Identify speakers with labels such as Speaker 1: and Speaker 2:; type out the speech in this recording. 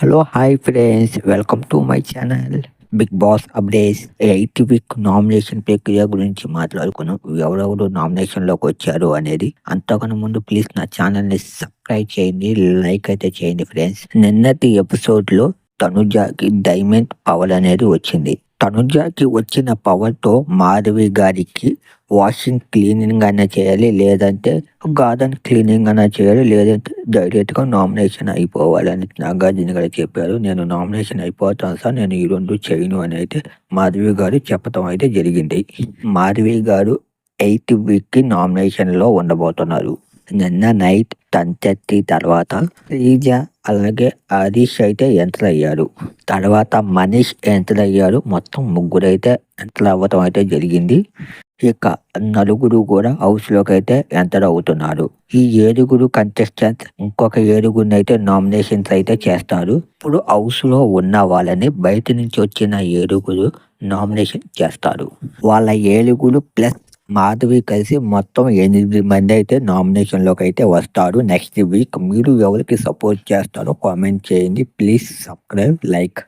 Speaker 1: Hello hi friends welcome to my channel Bigg Boss updates eight week nomination ప్రక్రియ గురించి మాట్లాడుకున్నాం. ఎవరెవరు నామినేషన్లోకి వచ్చారు అనేది అంతకన్నా ముందు ప్లీజ్ నా ఛానల్ని సబ్స్క్రైబ్ చేయండి లైక్ అయితే చేయండి ఫ్రెండ్స్ నిన్నటి ఎపిసోడ్లో తనుజాకి డైమండ్ పవర్ అనేది వచ్చింది. తనుజాకి వచ్చిన పవర్తో మాధవి గారికి వాషింగ్ క్లీనింగ్ అయినా చేయాలి లేదంటే గార్డెన్ క్లీనింగ్ అయినా చేయాలి లేదంటే డైరెక్ట్గా నామినేషన్ అయిపోవాలని నాగార్జున గారు చెప్పారు. నేను నామినేషన్ అయిపోతాను సార్ నేను ఈ రెండు చేయను అని అయితే మాధవి గారు చెప్పటం అయితే జరిగింది. మాధవి గారు ఎయిత్ వీక్కి నామినేషన్లో ఉండబోతున్నారు. నిన్న నైట్ టెన్ థర్టీ తర్వాత శ్రీజ అలాగే హరీష్ అయితే ఎంటర్ అయ్యారు తర్వాత మనీష్ ఎంటర్ అయ్యారు మొత్తం ముగ్గురు అయితే ఎంటర్ అవ్వటం అయితే జరిగింది. ఇక నలుగురు కూడా హౌస్లోకి అయితే ఎంటర్ అవుతున్నారు. ఈ ఏడుగురు కంటెస్టెంట్ ఇంకొక ఏడుగురిని అయితే నామినేషన్స్ అయితే చేస్తారు. ఇప్పుడు హౌస్లో ఉన్న వాళ్ళని బయట నుంచి వచ్చిన ఏడుగురు నామినేషన్ చేస్తారు. వాళ్ళ ఏడుగురు ప్లస్ మాధవి కలిసి మొత్తం ఎనిమిది మంది అయితే నామినేషన్లోకి అయితే వస్తారు. నెక్స్ట్ వీక్ మీరు ఎవరికి సపోర్ట్ చేస్తారో కామెంట్ చేయండి. Please subscribe like